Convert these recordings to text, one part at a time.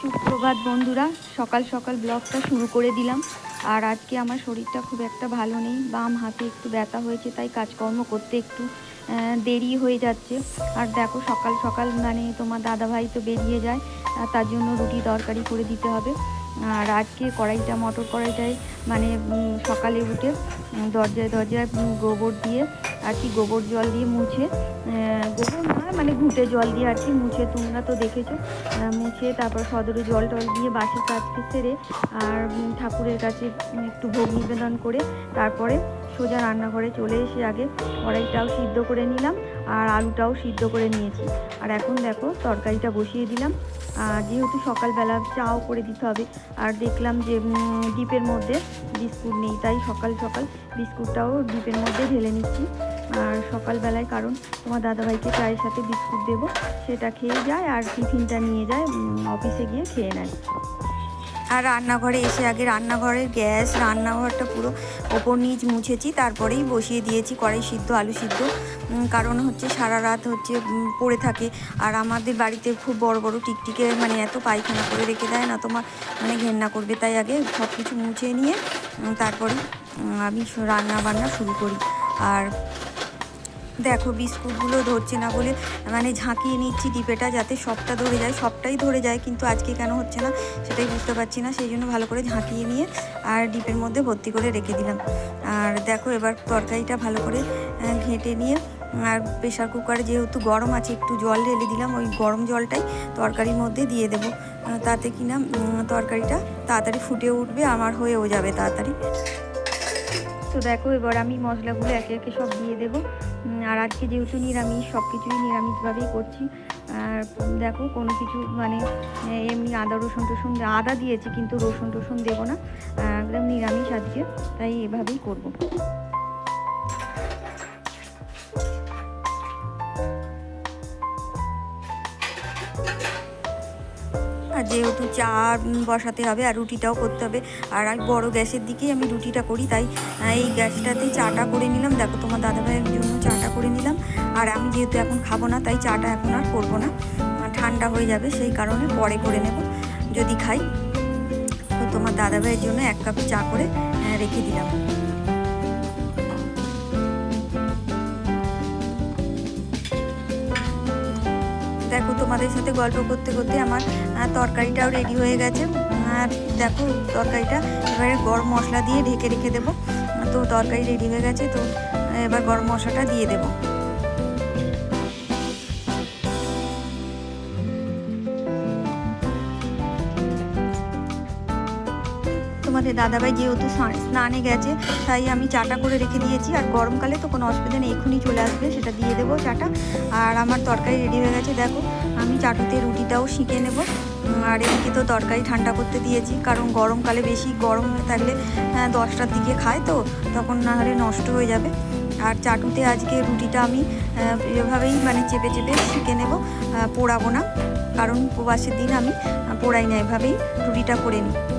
সুপ্রভাত বন্ধুরা, সকাল সকাল ব্লগটা শুরু করে দিলাম। আর আজকে আমার শরীরটা খুব একটা ভালো নেই, বাম হাতে একটু ব্যথা হয়েছে, তাই কাজকর্ম করতে একটু দেরি হয়ে যাচ্ছে। আর দেখো, সকাল সকাল মানে তোমার দাদাভাই তো বেরিয়ে যায় তার জন্য রুটি তরকারি করে দিতে হবে। আর আজকে কড়াইটা, মটর কড়াইটায় মানে সকালে উঠে দরজায় দরজায় গোবর দিয়ে আর কি গোবর জল দিয়ে মুছে গোবর না মানে ঘুটে জল দিয়ে আর কি মুছে, তোমরা তো দেখেছ। মুছে তারপর সদরে জল টল দিয়ে বাসি কাজকে সেরে আর ঠাকুরের কাছে একটু ভোগ নিবেদন করে তারপরে সোজা রান্নাঘরে চলে এসে আগে কড়াইটাও সিদ্ধ করে নিলাম আর আলুটাও সিদ্ধ করে নিয়েছি। আর এখন দেখো তরকারিটা বসিয়ে দিলাম। আর যেহেতু সকালবেলা চাও করে দিতে হবে, আর দেখলাম যে ডিপের মধ্যে বিস্কুট নেই, তাই সকাল সকাল বিস্কুটটাও ডিপের মধ্যে ঢেলে নিচ্ছি। আর সকালবেলায়, কারণ তোমার দাদাভাইকে চায়ের সাথে বিস্কুট দেবো, সেটা খেয়ে যায় আর টিফিনটা নিয়ে যায় অফিসে গিয়ে খেয়ে নেয়। আর রান্নাঘরে এসে আগে রান্নাঘরের গ্যাস, রান্নাঘরটা পুরো ওপর নিচ মুছেছি, তারপরেই বসিয়ে দিয়েছি কড়াই সিদ্ধ, আলু সিদ্ধ। কারণ হচ্ছে সারা রাত হচ্ছে পড়ে থাকে। আর আমাদের বাড়িতে খুব বড় বড় টিকটিকে মানে এত পায়খানা করে রেখে দেয় না, তোমার মানে ঘেন্না করবে। তাই আগে সব কিছু মুছে নিয়ে তারপরে আমি রান্না বান্না শুরু করি। আর দেখো বিস্কুটগুলো ধরছে না বলে মানে ঝাঁকিয়ে নিচ্ছি ডিপেটা যাতে সবটা ধরে যায়, সবটাই ধরে যায় কিন্তু আজকে কেন হচ্ছে না সেটাই বুঝতে পারছি না, সেই জন্য ভালো করে ঝাঁকিয়ে নিয়ে আর ডিপের মধ্যে ভর্তি করে রেখে দিলাম। আর দেখো এবার তরকারিটা ভালো করে ঘেঁটে নিয়ে, আর প্রেশার কুকারে যেহেতু গরম আছে একটু জল ঢেলে দিলাম, ওই গরম জলটাই তরকারির মধ্যে দিয়ে দেবো। তাতে কিনা তরকারিটা তাড়াতাড়ি ফুটে উঠবে, আমার হয়েও যাবে তাড়াতাড়ি। তো দেখো এবার আমি মশলাগুলো একে একে সব দিয়ে দেবো। আর আজকে যেহেতু নিরামিষ সব কিছুই নিরামিষভাবেই করছি। আর দেখো, কোনো কিছু মানে এমনি আদা, রসুন টসুন, আদা দিয়েছি, কিন্তু রসুন টসুন দেবো না। একদম নিরামিষ আজকে, তাই এভাবেই করব। আর যেহেতু চা বসাতে হবে আর রুটিটাও করতে হবে, আর আমি বড় গ্যাসের দিকেই আমি রুটিটা করি, তাই এই গ্যাসটাতেই চাটা করে নিলাম। দেখো, তোমার দাদাভাইয়ের জন্য চাটা করে নিলাম। আর আমি যেহেতু এখন খাব না, তাই চাটা এখন আর করব না। ঠান্ডা হয়ে যাবে, সেই কারণে পরে করে নেব, যদি খাই। তো তোমার দাদাভাইয়ের জন্য এক কাপ চা করে রেখে দিলাম। তোমাদের সাথে গল্প করতে করতে আমার তরকারিটাও রেডি হয়ে গেছে। আর দেখো, তরকারিটা এবারে গরম মশলা দিয়ে ঢেকে রেখে দেবো। তো তরকারি রেডি হয়ে গেছে, তো এবার গরম মশলাটা দিয়ে দেবো। তোমাদের দাদাভাই যেহেতু স্না- স্নানে গেছে তাই আমি চাটা করে রেখে দিয়েছি। আর গরমকালে তো কোনো অসুবিধা নেই এক্ষুনি চলে আসবে সেটা দিয়ে দেবো চাটা। আর আমার তরকারি রেডি হয়ে গেছে দেখো আমি চাটুতে রুটিটাও শিখে নেব। আর এদিকে তো তরকারি ঠান্ডা করতে দিয়েছি কারণ গরমকালে বেশি গরম হয়ে থাকলে আহ, দশটার দিকে খায় তো তখন না হলে নষ্ট হয়ে যাবে। আর চাটুতে আজকে রুটিটা আমি এভাবেই মানে চেপে চেপে শিখে নেব পোড়াবো না। কারণ উপবাসের দিন আমি পোড়াই না এভাবেই রুটিটা করে নিই।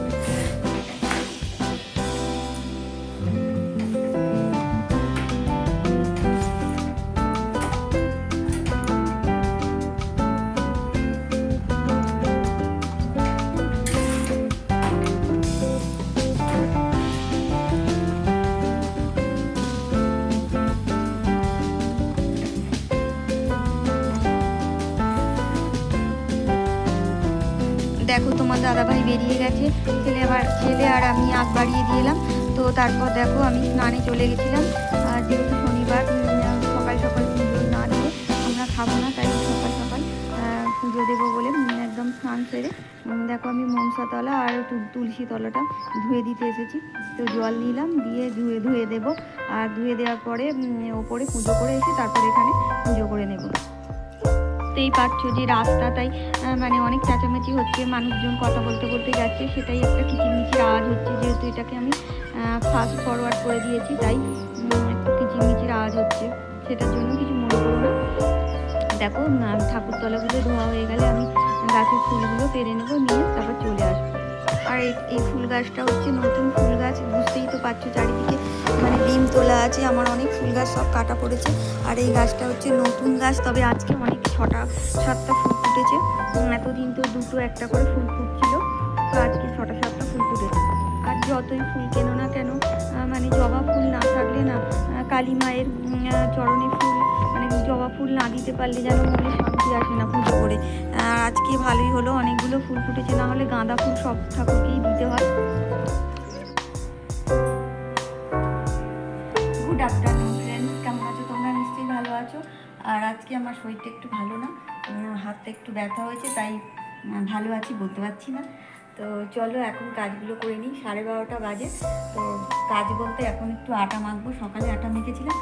তোমার দাদাভাই বেরিয়ে গেছে। ছেলে আবার ছেলে আর আমি আগ বাড়িয়ে দিলাম তো তারপর দেখো আমি স্নানে চলে গেছিলাম। আর যেহেতু শনিবার সকাল সকাল পুজো না দিয়ে আমরা খাব না, তাই সকাল সকাল পুজো দেবো বলে একদম স্নান সেরে। দেখো আমি মনসাতলা আর তুলসী তলাটা ধুয়ে দিতে এসেছি। তো জল নিলাম, দিয়ে ধুয়ে ধুয়ে দেবো। আর ধুয়ে দেওয়ার পরে ওপরে পুজো করে এসে তারপর এখানে পুজো করে নেব। বুঝতেই পারছ যে রাস্তা তাই মানে অনেক চেঁচামেচি হচ্ছে মানুষজন কথা বলতে বলতে যাচ্ছে সেটাই একটা কিচিরমিচির আওয়াজ হচ্ছে যেহেতু এটাকে আমি ফাস্ট ফরওয়ার্ড করে দিয়েছি তাই একটু কিচিরমিচির আওয়াজ হচ্ছে সেটার জন্য কিছু মনে করো না। দেখো উম, ঠাকুর ধোয়া হয়ে গেলে আমি গাছের ফুলগুলো পেরে নেব নিয়ে তারপর চলে আসব। আর এই ফুল গাছটা হচ্ছে নতুন ফুল গাছ বুঝতেই তো পারছ চারিদিকে মানে ডিম তোলা আছে, আমার অনেক ফুল গাছ সব কাটা পড়েছে। আর এই গাছটা হচ্ছে নতুন গাছ, তবে আজকে অনেক ছটা, সাতটা ফুল ফুটেছে। এতদিন তো দুটো একটা করে ফুল ফুটছিল, তো আজকে ছটা, সাতটা ফুল ফুটেছে। আর যতই ফুল কেনো না কেন মানে জবা ফুল না থাকলে না কালী মায়ের চরণে ফুল মানে জবা ফুল না দিতে পারলে যেন মনে শান্তি আসে না পুজো করে। আজকে ভালোই হলো, অনেকগুলো ফুল ফুটেছে, না হলে গাঁদা ফুল সব ঠাকুরকেই দিতে হয়। আর আজকে আমার শরীরটা একটু ভালো না হাতটা একটু ব্যথা হয়েছে, তাই ভালো আছি বলতে পারছি না। তো চলো এখন কাজগুলো করে নিই, সাড়ে বারোটা বাজে। তো কাজ বলতে এখন একটু আটা মাখবো, সকালে আটা মেখেছিলাম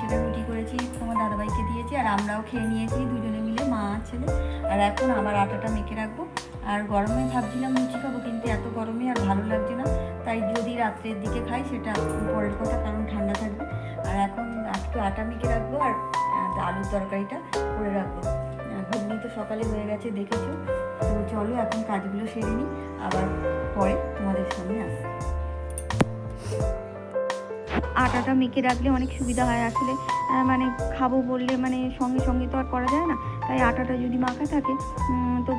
সেটা রুটি করেছি, তোমার দাদাভাইকে দিয়েছি, আর আমরাও খেয়ে নিয়েছি, দুজনে মিলে, মা, ছেলে। আর এখন আবার আটাটা মেখে রাখব। আর গরমে ভাবছিলাম লুচি খাব, কিন্তু এত গরমে আর ভালো লাগছে না। তাই যদি রাত্রের দিকে খাই, সেটা পরের কথা, কারণ ঠান্ডা থাকবে। আর এখন একটু আটা মেখে রাখব, আর আলুর তরকারিটা করে রাখব। ঘুগনি তো সকালে হয়ে গেছে, দেখেছ? তো চলো, এখন কাজগুলো সেরে নিই, আবার পরে তোমাদের সামনে আসব। আটাটা মেখে রাখলে অনেক সুবিধা হয়। আসলে মানে খাব বললে মানে সঙ্গে সঙ্গে তো আর করা যায় না। তাই আটাটা যদি মাখা থাকে তো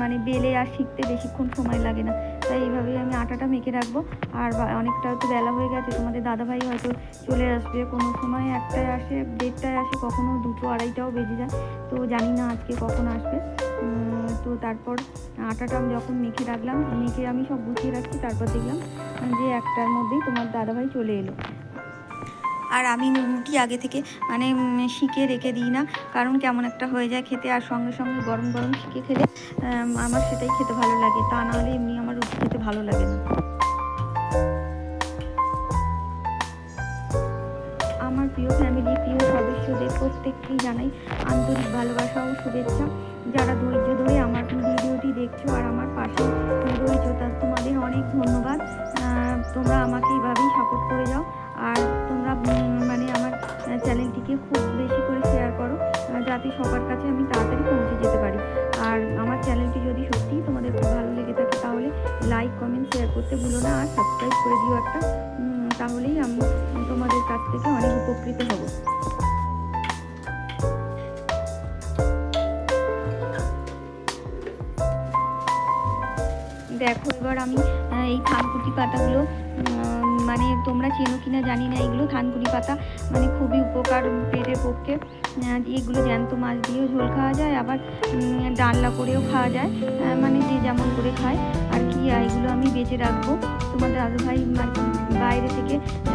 মানে বেলে আর শিখতে বেশিক্ষণ সময় লাগে না। তাই এইভাবেই আমি আটাটা মেখে রাখব। আর অনেকটা তো বেলা হয়ে গেছে, তোমাদের দাদাভাই হয়তো চলে আসবে। কোনো সময় একটায় আসে, দেড়টায় আসে, কখনো দুটো আড়াইটাও বেজে যায়। তো জানি না আজকে কখন আসবে। তো তারপর আটাটা আমি যখন মেখে রাখলাম, মেখে আমি সব গুছিয়ে রাখছি, তারপর দেখলাম যে একটার মধ্যেই তোমার দাদাভাই চলে এলো। আর আমি রুটি আগে থেকে মানে শিকে রেখে দিই না। কারণ কেমন একটা হয়ে যায় খেতে, আর সঙ্গে সঙ্গে গরম গরম শিকে খেলে আমার সেটাই খেতে ভালো লাগে। তা না হলে এমনি আমার রুটি খেতে ভালো লাগে না। আমার প্রিয় ফ্যামিলি প্রিয় সদস্যদের প্রত্যেককেই জানাই আন্তরিক ভালোবাসা ও শুভেচ্ছা। যারা ধৈর্য ধরে আমার ভিডিওটি দেখছ আর আমার পাশে সবার কাছে আমি তাড়াতাড়ি পৌঁছে যেতে পারি। আর আমার চ্যানেলটি যদি সত্যিই তোমাদের খুব ভালো লেগে থাকে, তাহলে লাইক কমেন্ট শেয়ার করতে ভুলো না আর সাবস্ক্রাইব করে দিও একটা। তাহলেই আমি তোমাদের কাছ থেকে অনেক উপকৃত হব। দেখো, এবার আমি এই থানকুটি পাতাগুলো মানে তোমরা চেনো কি না জানি না, এগুলো থানকুনি পাতা মানে খুবই উপকার পেটের পক্ষে। এগুলো জ্যান্ত মাছ দিয়েও ঝোল খাওয়া যায়, আবার ডালনা করেও খাওয়া যায় মানে যে যেমন করে খায়। আর কি আর এগুলো আমি বেঁচে রাখব। তোমার দাদু ভাই বাইরে থেকে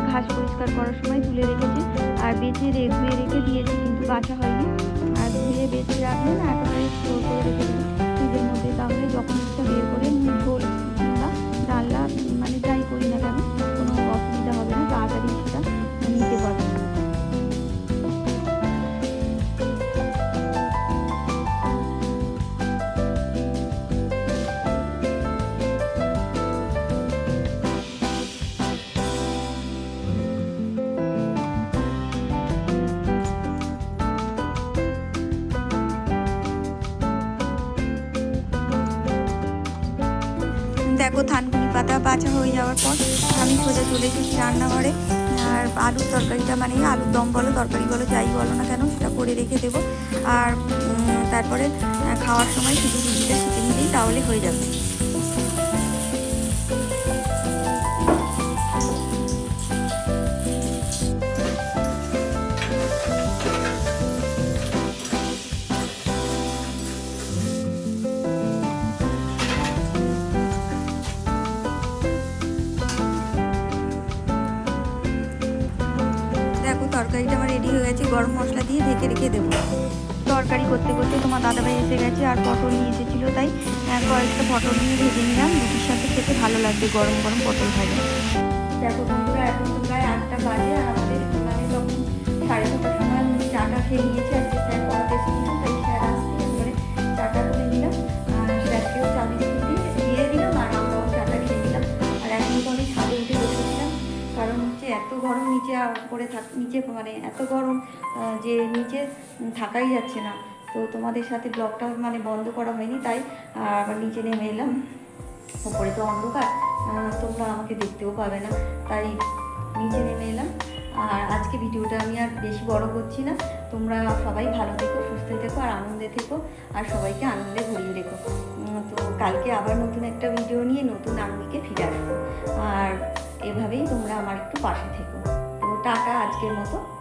ঘাস পরিষ্কার করার সময় তুলে রেখেছে। আর বেঁচে রে, ধুয়ে রেখে দিয়েছি, কিন্তু বাছা হয়নি। আর ধুয়ে বেঁচে রাখলে না দেখো থানকুনি পাতা পাচা হয়ে যাওয়ার পর আমি সোজা চলে এসেছি রান্নাঘরে। আর আলুর তরকারিটা মানে আলুর দম বলো, তরকারি বলো, যাই বলো না কেন, সেটা করে রেখে দেবো। আর তারপরে খাওয়ার সময় শুধু রুটিটা শিখে নিলেই তাহলে হয়ে যাবে। গেছে, গরম মশলা দিয়ে ঢেকে রেখে দেবো। তরকারি করতে করতে তোমার দাদাভাই এসে গেছে আর পটল নিয়ে এসেছিল, তাই কয়েকটা পটল নিয়ে ভেজে নিলাম। রুটির সাথে খেতে ভালো লাগবে গরম গরম পটল ভাজা। দেখো বন্ধুরা, এখন তোমরা আটটা বাজে, আর আমাদের মানে তখন সাড়ে ছটার সময় চাটা খেয়ে নিয়েছি, আর পড়াতে এসেছিলাম, তাই এত গরম নিচে পড়ে থাক, নিচে মানে এত গরম যে নিচে থাকাই যাচ্ছে না। তো তোমাদের সাথে ব্লগটা মানে বন্ধ করা হয়নি, তাই আবার নিচে নেমে এলাম। ওপরে তো অন্ধকার তোমরা আমাকে দেখতেও পাবে না। তাই নিচে নেমে এলাম। আর আজকে ভিডিওটা আমি আর বেশি বড় করছি না। তোমরা সবাই ভালো থেকো, সুস্থ থেকো, আর আনন্দে থেকো, আর সবাইকে আনন্দে ভরিয়ে রেখো। তো কালকে আবার নতুন একটা ভিডিও নিয়ে নতুন আনন্দিকে ফিরে আসব। আর এভাবেই তোমরা আমার একটু পাশে থেকো। তো টাটা আজকের মতো।